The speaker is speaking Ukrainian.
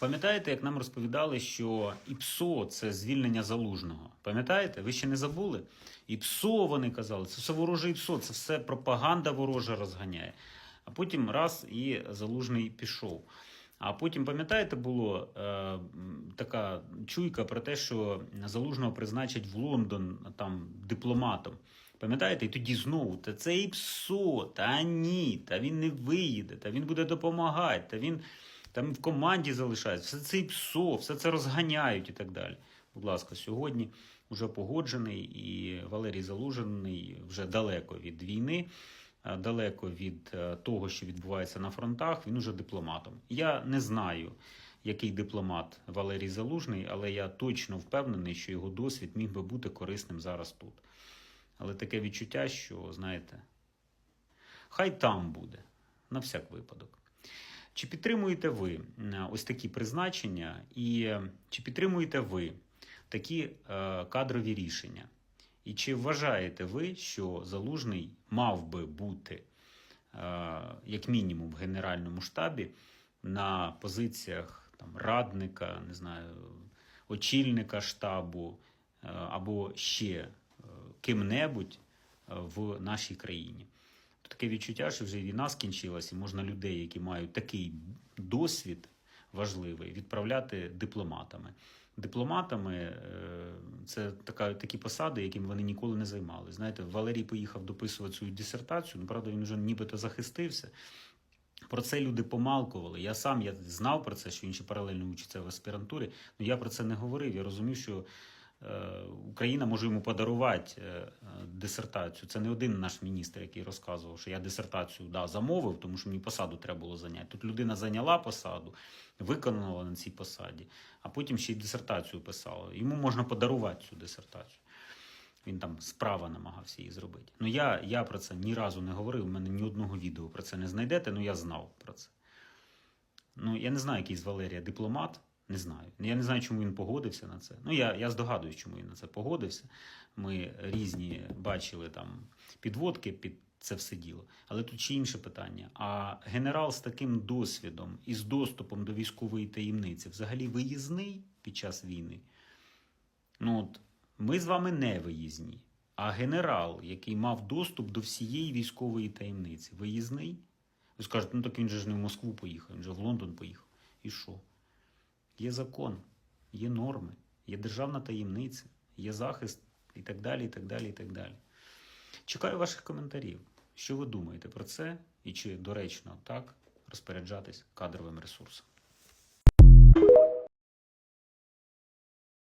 Пам'ятаєте, як нам розповідали, що ІПСО це звільнення залужного? Пам'ятаєте? Ви ще не забули? ІПСО вони казали, це все вороже ІПСО, це все пропаганда ворожа розганяє. А потім раз і залужний пішов. А потім, пам'ятаєте, було е, така чуйка про те, що залужного призначать в Лондон там дипломатом. Пам'ятаєте? І тоді знову, та це ІПСО, та ні, та він не виїде, та він буде допомагати, та він там в команді залишається, все це ІПСО, все це розганяють і так далі. Будь ласка, сьогодні вже погоджений і Валерій Залужений вже далеко від війни, далеко від е, того, що відбувається на фронтах. Він уже дипломатом. Я не знаю, який дипломат Валерій Залужний, але я точно впевнений, що його досвід міг би бути корисним зараз тут. Але таке відчуття, що, знаєте, хай там буде, на всяк випадок. Чи підтримуєте ви ось такі призначення, і е, чи підтримуєте ви такі е, кадрові рішення? І чи вважаєте ви, що залужний мав би бути, е, як мінімум, в Генеральному штабі на позиціях там, радника, не знаю, очільника штабу або ще ким-небудь в нашій країні? Таке відчуття, що вже війна скінчилась, і можна людей, які мають такий досвід важливий, відправляти дипломатами. Дипломатами е, це така, такі посади, якими вони ніколи не займали. Знаєте, Валерій поїхав дописувати свою дисертацію, ну, правда, він вже нібито захистився. Про це люди помалкували. Я сам я знав про це, що він ще паралельно учиться в аспірантурі. але я про це не говорив. Я розумів, що Україна може йому подарувати е, е, дисертацію. Це не один наш міністр, який розказував, що я дисертацію да, замовив, тому що мені посаду треба було зайняти. Тут людина зайняла посаду, виконала на цій посаді, а потім ще й дисертацію писала. Йому можна подарувати цю дисертацію. Він там справа намагався її зробити. Ну я, я про це ні разу не говорив. У мене ні одного відео про це не знайдете, ну я знав про це. Ну, я не знаю, який з Валерія дипломат. Не знаю. Я не знаю, чому він погодився на це. Ну, я, я здогадуюсь, чому він на це погодився. Ми різні бачили там підводки під це все діло. Але тут ще інше питання. А генерал з таким досвідом і з доступом до військової таємниці взагалі виїзний під час війни? Ну, от, ми з вами не виїзні. А генерал, який мав доступ до всієї військової таємниці, виїзний? Ви скажете, ну так він же ж не в Москву поїхав, він же в Лондон поїхав. І що? Є закон, є норми, є державна таємниця, є захист і так далі, і так далі, і так далі. Чекаю ваших коментарів. Що ви думаєте про це і чи доречно так розпоряджатись кадровим ресурсом?